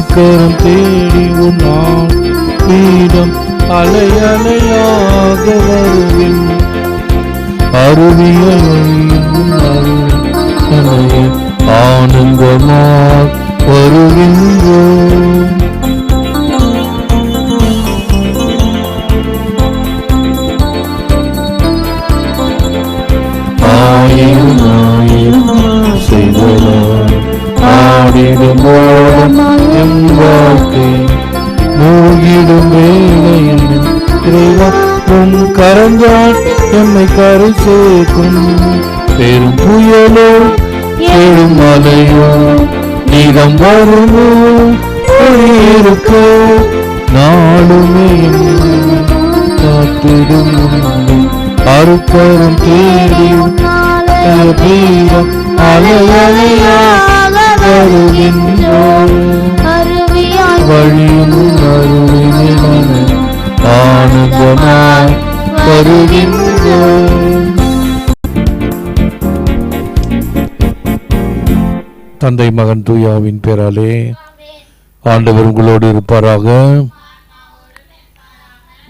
அருக்கரம் தேடி உன் நாள் அலை அலையாக வருவேன். அருவியல் ஆனந்தமாக வருகின்றோம் ஆயிரம் ஆயிரம் செய்தலாம் ஆடிடும் போதமா என் வாழ்க்கை மூழ்கிடும் வேளையில் இறைவா உன் கரஞ்சால் என்னை கரை சேர்க்கும். பெரும் புயலோ ஏழும் மலையோ நீதம் வருமோ இருக்கோ நாளுமே காத்திடும் உன்னை. அருக்கரம் தேடியும் வீரம் அலையலையாக வருகின்றோம். தந்தை மகன் தூயாவின் பேராலே ஆண்டவர் உங்களோடு இருப்பாராக.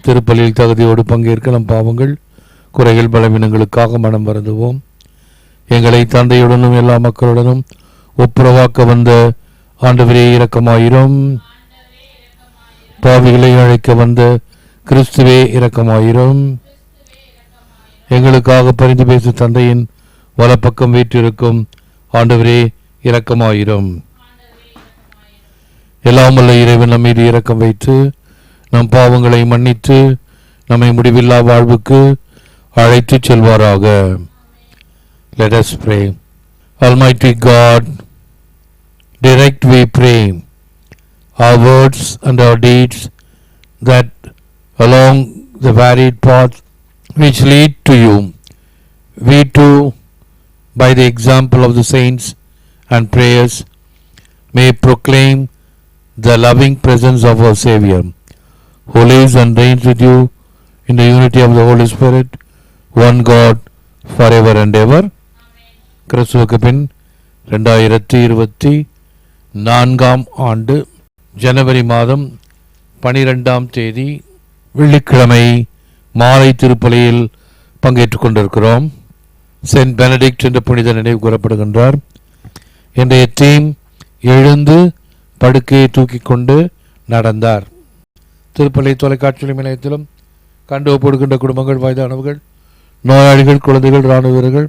திருப்பலியில் தகுதியோடு பங்கேற்க நம் பாவங்கள் குறைகள் பலவீனங்களுக்காக மனம் வருந்துவோம். எங்களை தந்தையுடனும் எல்லா மக்களுடனும் ஒப்புரவாக்க வந்த ஆண்டவரே இரக்கமாயிரும். பாவிகளை அழைக்க வந்த கிறிஸ்துவே இரக்கமாயிரும். எங்களுக்காக பரிந்து பேசு தந்தையின் வலப்பக்கம் வீற்றிருக்கும் ஆண்டவரே இரக்கமாயிரும். எல்லாம் வல்ல இறைவன் நம் மீது இரக்கம் வைத்து நம் பாவங்களை மன்னித்து நம்மை முடிவில்லா வாழ்வுக்கு அழைத்து செல்வாராக. Let us pray. Almighty God, direct we pray our words and our deeds that along the varied path which lead to you, we too, by the example of the saints and prayers, may proclaim the loving presence of our Savior, who lives and reigns with you in the unity of the Holy Spirit, one God, forever and ever. கிறிஸ்துவுக்கு பின் ரெண்டாயிரத்தி இருபத்தி நான்காம் ஆண்டு ஜனவரி மாதம் பனிரெண்டாம் தேதி வெள்ளிக்கிழமை மாலை திருப்பலியில் பங்கேற்றுக் கொண்டிருக்கிறோம். சென்ட் பெனடிக்ட் என்ற புனித நினைவு கூறப்படுகின்றார். இன்றைய டீம் எழுந்து படுக்கையை தூக்கி கொண்டு நடந்தார். திருப்பலி தொலைக்காட்சி நிலையத்திலும் கண்டு ஒப்படுகின்ற குடும்பங்கள் வயதானவர்கள் நோயாளிகள் குழந்தைகள் இராணுவ வீரர்கள்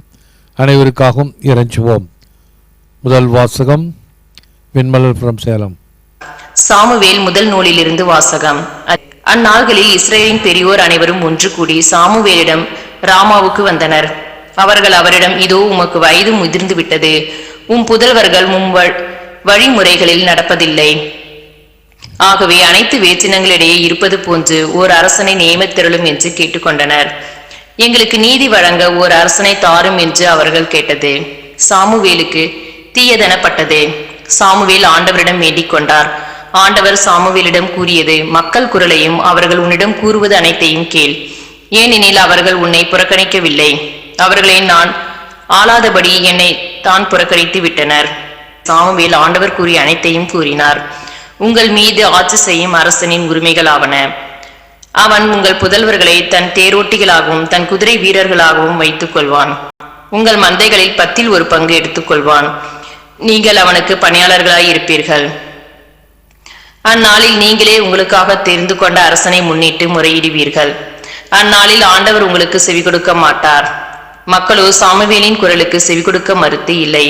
அனைவருக்காகவும் இறைஞ்சுவோம். முதல் வாசகம் விண்மலர் from சேலம். சாமுவேல் முதல் நூலிலிருந்து வாசகம். அந்நாள்களில் இஸ்ரேலின் பெரியோர் அனைவரும் ஒன்று கூடி சாமுவேலிடம் ராமாவுக்கு வந்தனர். அவர்கள் அவரிடம் இதோ உமக்கு வயது முதிர்ந்து விட்டது. உம் புதல்வர்கள் உம் வழிமுறைகளில் நடப்பதில்லை. ஆகவே அனைத்து வேற்றினங்களிடையே இருப்பது போன்று ஓர் அரசனை நியமித்திரளும் என்று கேட்டுக்கொண்டனர். எங்களுக்கு நீதி வழங்க ஓர் அரசனை தாரும் என்று அவர்கள் கேட்டது. சாமுவேலுக்கு தீயதெனப்பட்டது. சாமுவேல் ஆண்டவரிடம் வேண்டிக் கொண்டார் ஆண்டவர் சாமுவேலிடம் கூறியது மக்கள் குரலையும் அவர்கள் உன்னிடம் கூறுவது அனைத்தையும் கேள். ஏனெனில் அவர்கள் உன்னை புறக்கணிக்கவில்லை. அவர்களை நான் ஆளாதபடி என்னை தான் புறக்கணித்து விட்டனர். சாமுவேல் ஆண்டவர் கூறிய அனைத்தையும் கூறினார். உங்கள் மீது ஆட்சி செய்யும் அரசனின் உரிமைகளாவன. அவன் உங்கள் புதல்வர்களை தன் தேரோட்டிகளாகவும் தன் குதிரை வீரர்களாகவும் வைத்துக் கொள்வான் உங்கள் மந்தைகளில் பத்தில் ஒரு பங்கு எடுத்துக்கொள்வான். நீங்கள் அவனுக்கு பணியாளர்களாய் இருப்பீர்கள். அந்நாளில் நீங்களே உங்களுக்காக தெரிந்து கொண்ட அரசனை முன்னிட்டு முறையிடுவீர்கள். அந்நாளில் ஆண்டவர் உங்களுக்கு செவி கொடுக்க மாட்டார். மக்களோ சாமுவேலின் குரலுக்கு செவி கொடுக்க மறுத்து இல்லை.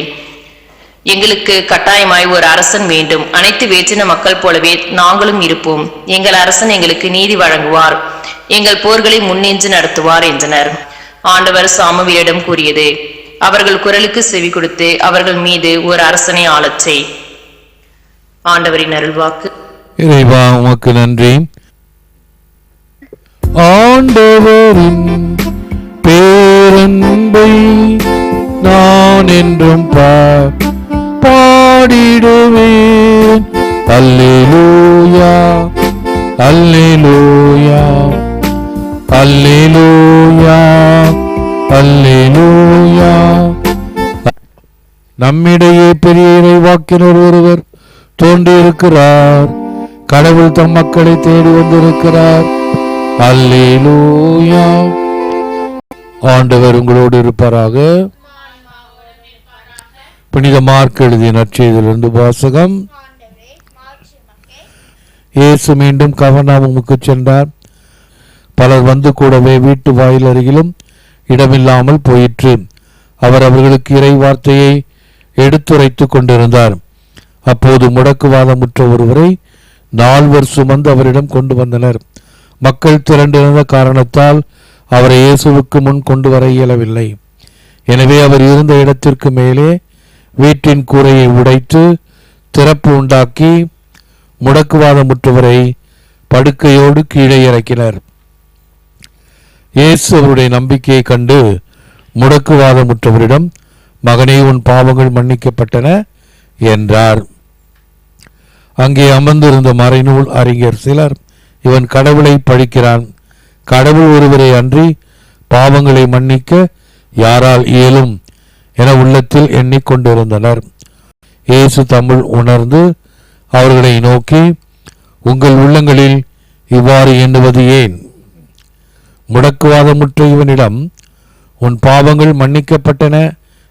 எங்களுக்கு கட்டாயமாய் ஒரு அரசன் வேண்டும். அனைத்து வேற்றின மக்கள் போலவே நாங்களும் இருப்போம். எங்கள் அரசன் எங்களுக்கு நீதி வழங்குவார். எங்கள் போர்களை முன்னின்று நடத்துவார் என்றனர். ஆண்டவர் சாமுவேலிடம் கூறியது அவர்கள் குரலுக்கு செவி கொடுத்து அவர்கள் மீது ஒரு அரசனை ஆளச் செய் ஆண்டவரின் அருள்வாக்கு. இறைவா உமக்கு நன்றி. ஆண்டவரின் பேரன்பை நான் என்றும் பா- பாடிடுவேன். அல்லேலூயா அல்லேலூயா அல்லேலூயா நம்மிடையே பெரிய இறைவாக்கினர் ஒருவர் தோன்றியிருக்கிறார். கடவுள் தம் மக்களை தேடி வந்திருக்கிறார். அல்லேலூயா. ஆண்டவர் உங்களோடு இருப்பாராக. புனித மார்க் எழுதிய நற்செய்திலிருந்து வாசகம். இயேசு மீண்டும் கவர்னாமுக்கு சென்றார். பலர் வந்து கூடவே வீட்டு வாயில் அருகிலும் இடமில்லாமல் போயிற்று. அவர் அவர்களுக்கு இறை வார்த்தையை எடுத்துரைத்துக் கொண்டிருந்தார். அப்போது முடக்குவாதமுற்ற ஒருவரை நால்வர் சுமந்து அவரிடம் கொண்டு வந்தனர். மக்கள் திரண்டிருந்த காரணத்தால் அவரை இயேசுவுக்கு முன் கொண்டு வர இயலவில்லை. எனவே அவர் இருந்த இடத்திற்கு மேலே வீட்டின் கூரையை உடைத்து திறப்பு உண்டாக்கி முடக்குவாதமுற்றவரை படுக்கையோடு கீழே இறக்கினர். இயேசு அவருடைய நம்பிக்கையை கண்டு முடக்குவாதமுற்றவரிடம் மகனே உன் பாவங்கள் மன்னிக்கப்பட்டன என்றார். அங்கே அமர்ந்திருந்த மறைநூல் அறிஞர் சிலர் இவன் கடவுளை பழிக்கிறான். கடவுள் ஒருவரை அன்றி பாவங்களை மன்னிக்க யாரால் இயலும் என உள்ளத்தில் எண்ணிக்கொண்டிருந்தனர். இயேசு தமிழ் உணர்ந்து அவர்களை நோக்கி உங்கள் உள்ளங்களில் இவ்வாறு எண்ணுவது ஏன்? முடக்குவாதமுற்ற இவனிடம் உன் பாவங்கள் மன்னிக்கப்பட்டன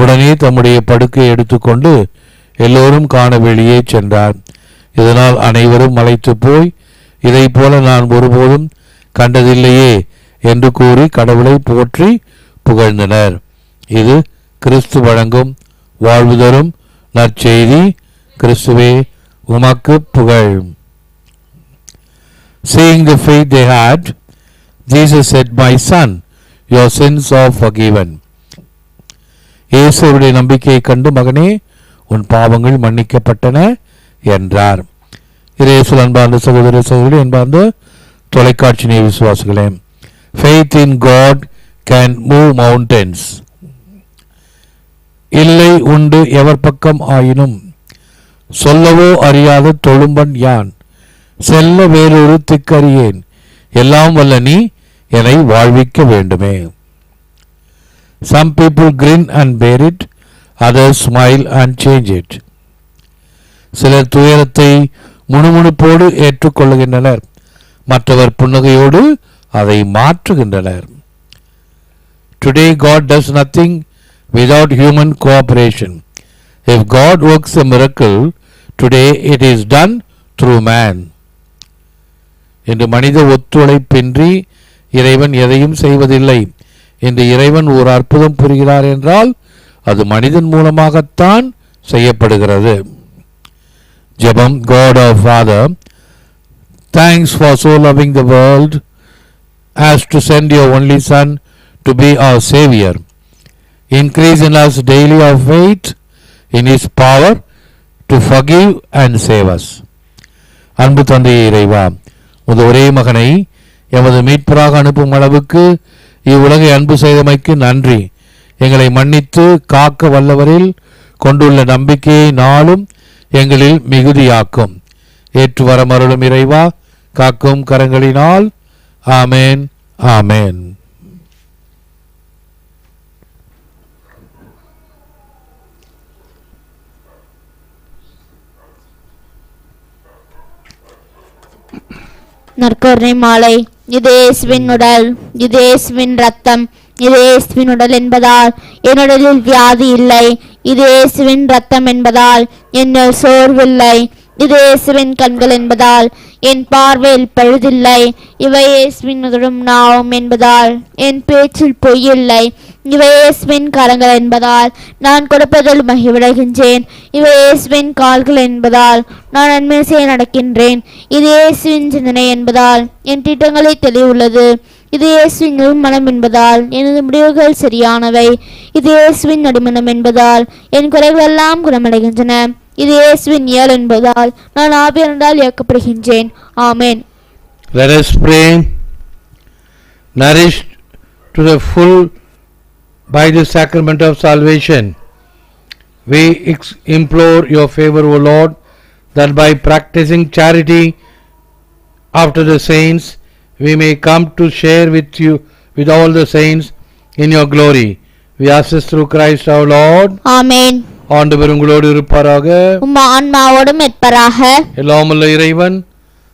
உடனே தம்முடைய படுக்கையை எடுத்துக்கொண்டு எல்லோரும் காண வெளியே சென்றார். இதனால் அனைவரும் மலைத்து போய் இதைப் போல நான் ஒருபோதும் கண்டதில்லையே என்று கூறி கடவுளை போற்றி புகழ்ந்தனர். இது கிறிஸ்து வழங்கும் வாழ்வு தரும் நற்செய்தி. கிறிஸ்துவே உமக்கு புகழ். Seeing the faith they had, Jesus said, My son, your sins are forgiven. இயேசுடைய நம்பிக்கையை கண்டு மகனே உன் பாவங்கள் மன்னிக்கப்பட்டன என்றார். இயேசு அன்பார்ந்த சகோதர சகோதரி அன்பார்ந்த தொலைக்காட்சி நேய விசுவாசிகளே faith in God can move mountains இல்லை உண்டு எவர் பக்கம் ஆயினும் சொல்லவோ அறியாத தொழும்பன் யான்? செல்ல வேறொரு திக்கறியேன். எல்லாம் வல்ல நீ என்னை வாழ்விக்க வேண்டுமே. Some people grin and bear it, others smile and change it. சிலர் துயரத்தை முணுமுணுப்போடு ஏற்றுக்கொள்கின்றனர் மற்றவர் புன்னகையோடு அதை மாற்றுகின்றனர் today God does nothing without human cooperation if God works a miracle today it is done through man என்று மனித ஒத்துழைப்பின்றி இறைவன் எதையும் செய்வதில்லை இந்த இறைவன் ஒரு அற்புதம் புரிகிறார் என்றால் அது மனிதன் மூலமாகத்தான் செய்யப்படுகிறது ஜெபம் God of father thanks for so loving the world has to send your only son to be our saviour increase in us daily of weight in his power to forgive and saves அன்பு தந்தையை இறைவா உங்கள் ஒரே மகனை எமது மீட்பராக அனுப்பும் அளவுக்கு இவ்வுலகை அன்பு செய்தமைக்கு நன்றி. எங்களை மன்னித்து காக்க வல்லவரில் கொண்டுள்ள நம்பிக்கையை நாளும் எங்களில் மிகுதியாக்கும். ஏற்று வரமருளும் இறைவா காக்கும் கரங்களினால் ஆமேன் ஆமேன். நற்கருணை மாலை. இது இயேசுவின் உடல் இது இயேசுவின் ரத்தம் இது இயேசுவின் உடல் என்பதால் என் உடலில் வியாதி இல்லை. இது இயேசுவின் ரத்தம் என்பதால் என்னில் சோர்வில்லை இது இயேசுவின் கண்கள் என்பதால் என் பார்வையில் பழுதில்லை. இவை இயேசுவின் உதடும் நாவும் என்பதால் என் பேச்சில் பொய்யில்லை. இவை இயேசுவின் கரங்கள் என்பதால் நான் கொடுப்பதில் மகிழ்வடைகின்றேன். இவை இயேசுவின் கால்கள் என்பதால் நான் நன்மை செய்ய நடக்கின்றேன். இது இயேசுவின் சிந்தனை என்பதால் என் திட்டங்களை தெளிவுள்ளது. இது இயேசுவின் மனம் என்பதால் எனது முடிவுகள் சரியானவை. இது இயேசுவின் நடுமணம் என்பதால் என் குறைகள் எல்லாம் குணமடைகின்றன. இது இயேசுவின் இயல் என்பதால் நான் ஆவியனால் இயக்கப்படுகின்றேன் ஆமென் Let us pray. Nourished to the full by the sacrament of salvation, we ex- implore your favor, O Lord, that by practicing charity after the saints, we may come to share with you, with all the saints, in your glory. We ask this through Christ our Lord. ஆமென் ஆண்டவர் உங்களோடு இருப்பாராக. உம் ஆன்மாவோடும் இருப்பராக எல்லாமல்ல இறைவன்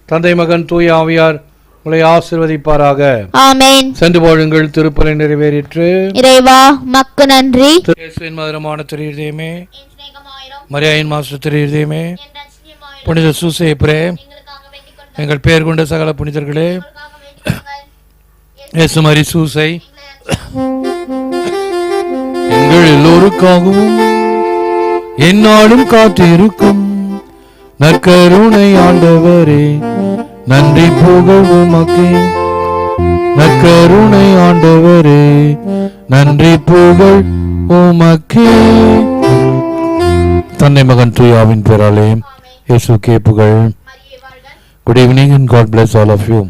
தந்தை மகன் தூய ஆவியார் உங்களை ஆசிர்வதிப்பாராக. ஆமென். சென்று போழுங்கள் திருப்பலை நிறைவேறிற்று. இறைவா மக்கு நன்றி. இயேசுவின் மதுரமான திரு மரியாயின் மாஸ்டர் திரு புனித சூசேப்ரே எங்கள் பெயர் கொண்ட சகல புனிதர்களே இயேசு மரி சூசை எங்கள் எல்லோருக்காகவும் என்னாலும் காத்திருக்கும் நற்கருணை ஆண்டவரே. நன்றி புகழ் உமக்கே. நற்கருணை ஆண்டவரே. நன்றி புகழ் உமக்கே. தன்னை மகன் துயாவின் பெறாலே இயேசுக்கே புகழ். Good evening and God bless all of you